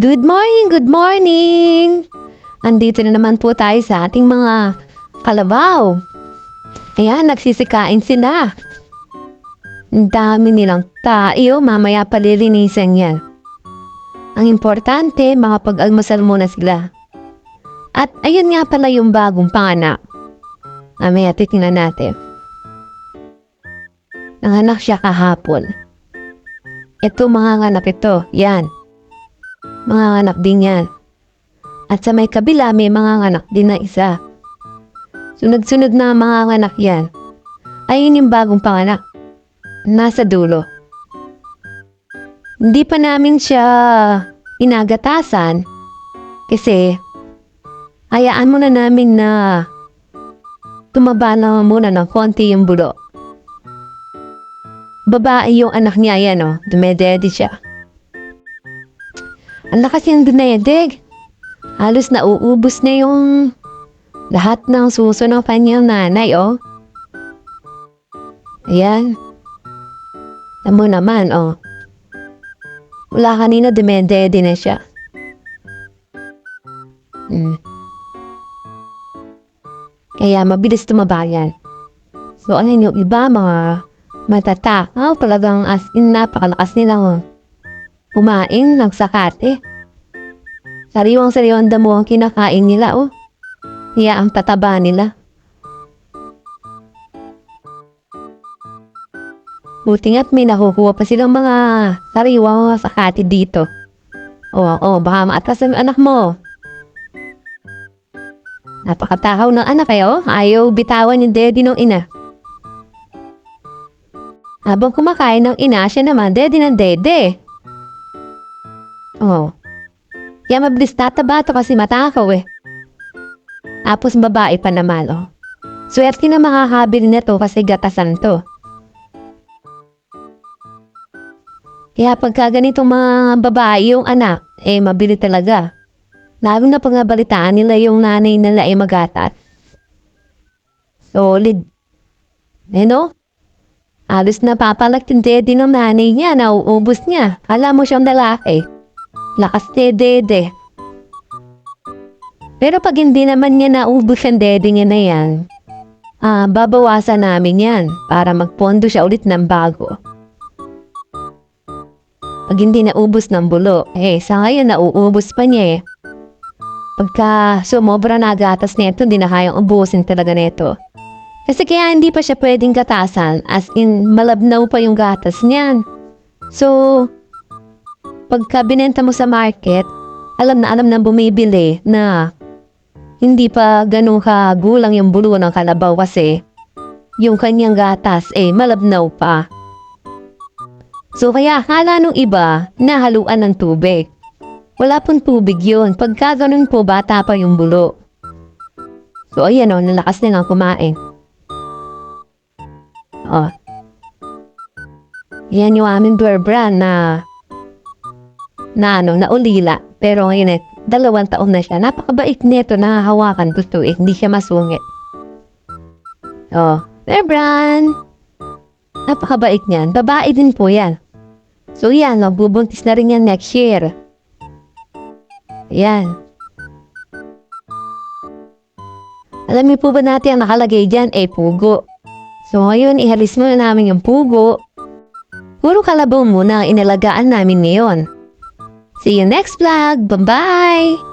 Good morning, good morning! Andito na naman po tayo sa ating mga kalabaw. Ayan, nagsisikain sila. Ang dami nilang tayo, mamaya palilinisan yan. Ang importante, makapag-almusal muna sila. At ayun nga pala yung bagong panganak. Mamaya titingnan natin. Nanganak siya kahapon. Ito mga anak ito, yan. Mga anak din yan. At sa may kabila, may mga anak din na isa. Sunod-sunod na mga anak yan. Ayun yung bagong panganak. Nasa dulo. Hindi pa namin siya inagatasan kasi hayaan muna namin na tumaba na muna ng konti yung bulo. Babae yung anak niya yan, oh. Dumedede siya. Ang lakas yung dumedeg. Halos nauubos na yung lahat ng suso ng kanyang nanay, oh. Ayan. Tamo naman, oh. Wala kanina, dumedede na siya. Hmm. Kaya mabilis tumaba yan. So, ayun yung iba, mga matatakaw, talagang as in napakalakas nilang kumain ng sakate. Sariwang sariwang damo ang kinakain nila, oh. Kaya ang tataba nila. Buti nga't may nakukuha pa silang mga sariwang sakate dito. Oh, oh, baka maatas ang anak mo. Napakatakaw ng anak kayo. Ayaw bitawan yung daddy ng ina. Habang kumakain ng ina, siya naman, dede ng dede. Oh. Kaya mabilis tataba to kasi matakaw eh. Tapos babae pa naman, oh. Swerte na makakabili na to kasi gatasan to. Kaya pagka ganitong mga babae yung anak, eh mabili talaga. Lalo na pag nabalitaan nila yung nanay nila ay magatat. Solid. Eh no? Alos na papalak yung dede ng nanay niya, nauubos niya. Alam mo siyang lalaki. Lakas ni dede. Pero pag hindi naman niya naubos ang dede niya na yan, ah, babawasan namin yan para magpondo siya ulit ng bago. Pag hindi naubos ng bulo, eh, sa ngayon nauubos pa niya eh. Pagka sumobra na gatas nito, hindi na kayang ubusin talaga nito. Kasi kaya hindi pa siya pwedeng gatasan, as in malabnaw pa yung gatas niyan. So, pagka binenta mo sa market, alam na alam na bumibili na hindi pa ganun ka gulang yung bulo ng kalabaw kasi yung kanyang gatas eh malabnaw pa. So kaya akala nung iba na haluan ng tubig. Wala pong tubig yun. Pagka ganun po, bata pa yung bulo. So ayan o, nalakas nilang kumain. Oh. Yan yung aming bear brand na na ano, na ulila. Pero ngayon eh, dalawang taon na siya. Napakabait nito, nahahawakan gusto eh. Hindi siya masungit. Oh, brand. Napakabait niyan. Babae din po yan. So yan, magbubuntis na rin yan next year. Yan. Alam niyo po ba natin ang nakalagay dyan? Eh, pugo. So ngayon, ihalis muna namin yung pugo. Puro kalabaw muna ang inalagaan namin ngayon. See you next vlog. Bye-bye!